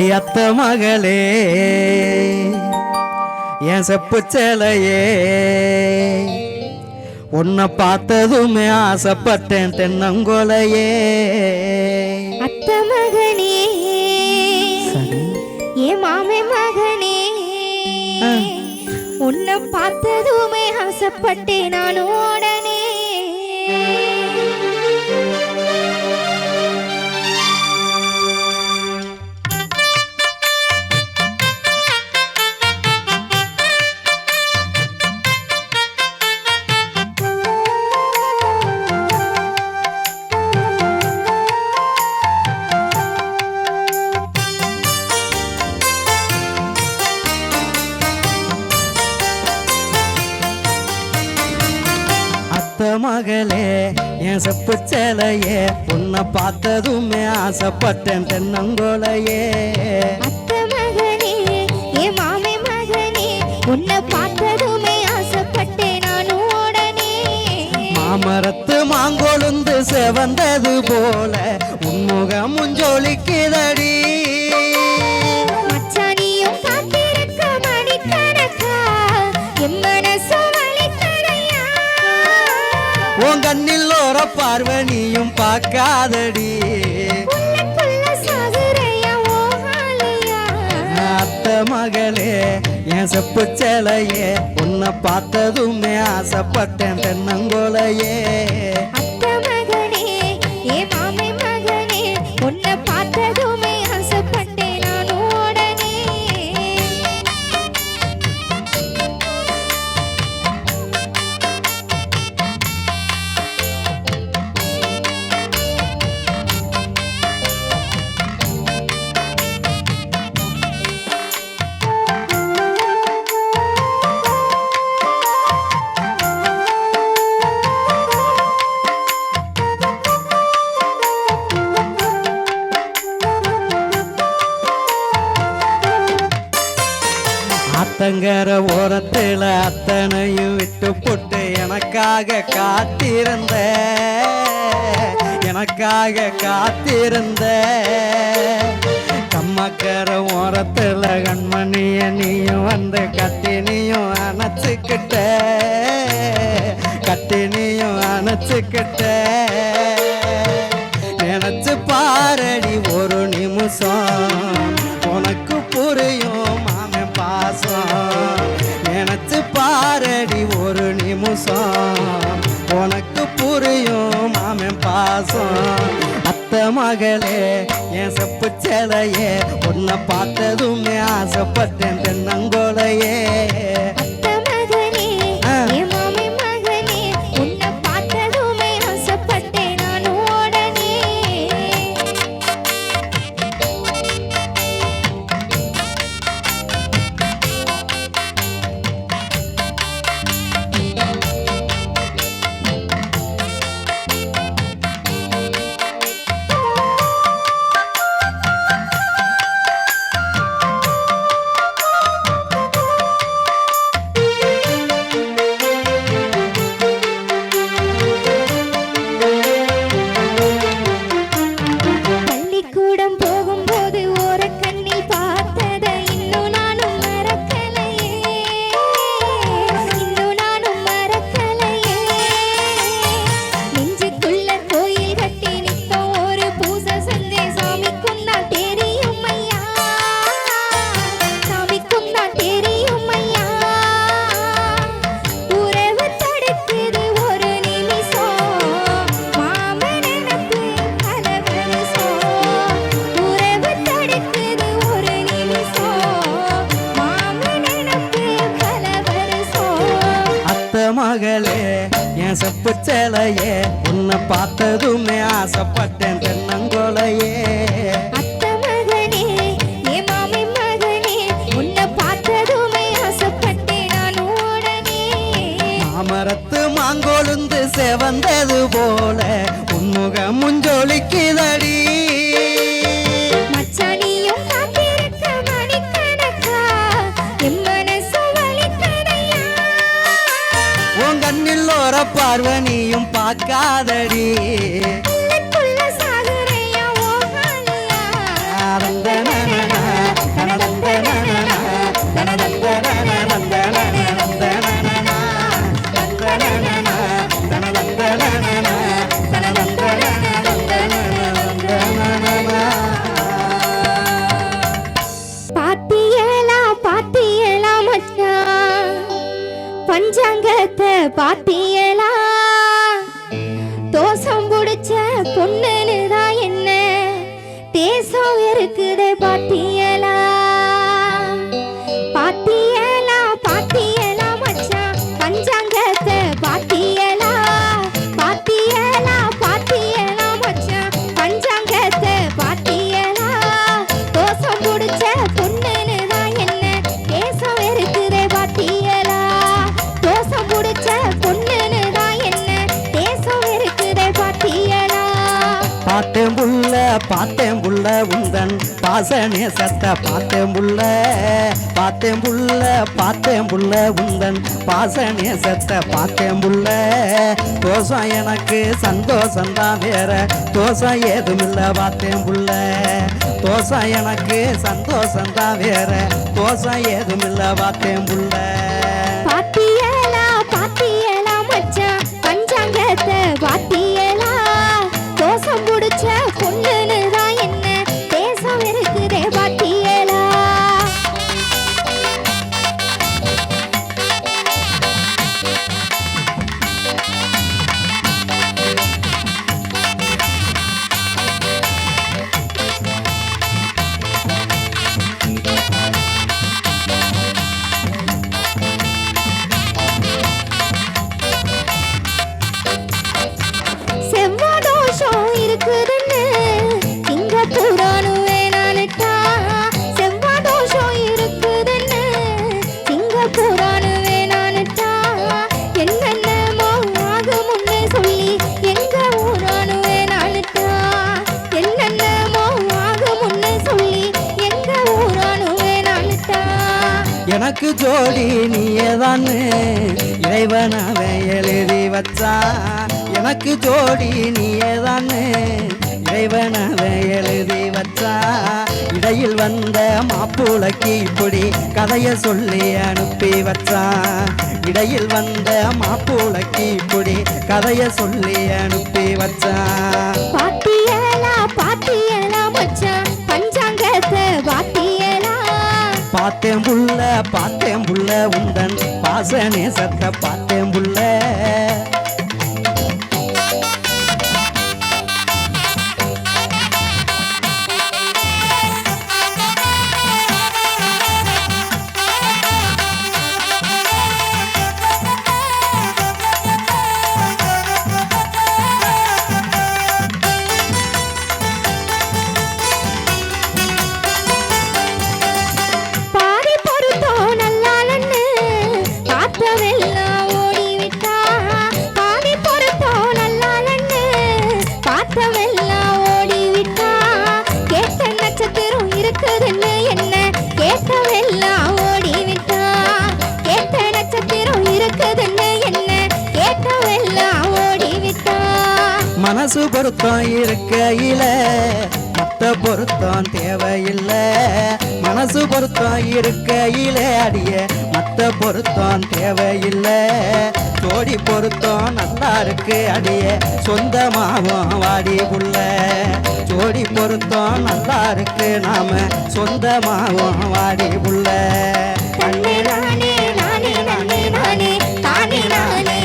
அடியத்த மகளே என் செப்பு சேலையே. உன்னை பார்த்ததுமே ஆசைப்பட்டேன் தென்னங்கொலையே. அத்த மகனே ஏ மாமே மகனே. உன்னை பார்த்ததுமே ஆசைப்பட்டேன். நானும் மகளே என் செப்பு சேலையே உன்னை பார்த்ததுமே ஆசைப்பட்டேன் தென்னங்கொலையே. அத்த மகனே ஏ மாமே மகனே உன்னை பார்த்ததுமே ஆசைப்பட்டேன் நானும் உடனே. மாமரத்து மாங்கொழுந்து செவந்தது போல உன்முகம் முஞ்சொலிக்குதடி. உன் கண்ணில் ஓர பார்வனியும் பார்க்காதடி. அத்த மகளே என் செப்பு சேலையே உன்னை பார்த்ததுமே ஆசைப்பட்டேன் தென்னங்கொலையே. அத்த மகனே அத்தங்கர ஓரத்தில் அத்தனையும் விட்டு போட்டு எனக்காக காத்திருந்த எனக்காக காத்திருந்த. கம்மக்கர ஓரத்தில் கண்மணிய நீயும் வந்து கத்தினியும் அணைச்சிக்கிட்ட கத்தினியும் அணைச்சிக்கிட்ட. நிமிஷம் உனக்கு புரியும் மாமன் பாசம். அத்த மகளே என் செப்பு சேலையே உன்னை பார்த்ததுமே ஆசைப்பட்டேன் தென்னங்கோலையே. சேலையே உன்னை பார்த்ததுமே ஆசைப்பட்டேன் தென்னங்கொலையே. மாமரத்து மாங்கொழுந்து செவந்தது போல உன்முக முஞ்சொலிக்குதடி. தந்தனனனா. பாத்தியலா மச்சான். பஞ்சாங்கத்தை பாத்தியலா தேசம் இருக்குதே பாட்டியலா. பாட்டியலா பாட்டியலா மச்சான் பஞ்சாங்கத்தை பாட்டியலா. பாட்டியலா பாட்டியலா மச்சான் பஞ்சாங்கத்தை பாட்டியலா. தோசம் பிடிச்ச பொண்ணுன்னு தான் என்ன தேசம் இருக்குதே பாட்டியலா. தோசம் பிடிச்ச பொண்ணுன்னு தான் என்ன தேசம் இருக்குதே பாட்டியலா. பாட்டு புள்ள பார்த்தேன் புள்ள உந்தன். பாசனே சத்த பார்த்தேன் புள்ள. பார்த்தேன் புள்ள பார்த்தேன் புள்ள உந்தன். பாசனே சத்த பார்த்தேன் புள்ள. தோசம் எனக்கு சந்தோஷம் தான் வேற. தோசம் ஏதுமில்ல பார்த்தேன் புள்ள. தோசம் எனக்கு சந்தோஷம் தான் வேற. தோசம் ஏதுமில்ல பார்த்தேன் புள்ள. எனக்கு ஜோடி நீயேதான்னு இறைவனாவே எழுதி வச்சா. எனக்கு ஜோடி நீயேதான்னு இறைவனாவே எழுதி வச்சா. இடையில் வந்த மாப்புளைக்கு இப்படி கதையை சொல்லி அனுப்பி வச்சா. இடையில் வந்த மாப்புளைக்கு இப்படி கதையை சொல்லி அனுப்பி வச்சா. பாத்தியலா பார்த்தேன் புள்ள பார்த்தேன் புள்ள உந்தன் பாசனே சத்த பார்த்தேன் புள்ள. மனசு பொருத்தம் இருக்கையில. மத்த பொருத்தம் தேவையில்லை. மனசு பொருத்தம் இருக்கையில. அடிய மத்த பொருத்தம் தேவையில்லை. ஜோடி பொருத்தம் நல்லா இருக்கு. அடிய சொந்தமாவும் வாடி புள்ள ஜோடி பொருத்தம் நல்லா இருக்கு. நாம சொந்தமாவும் வாடி உள்ள. நானே நானே நானே நானே நானே.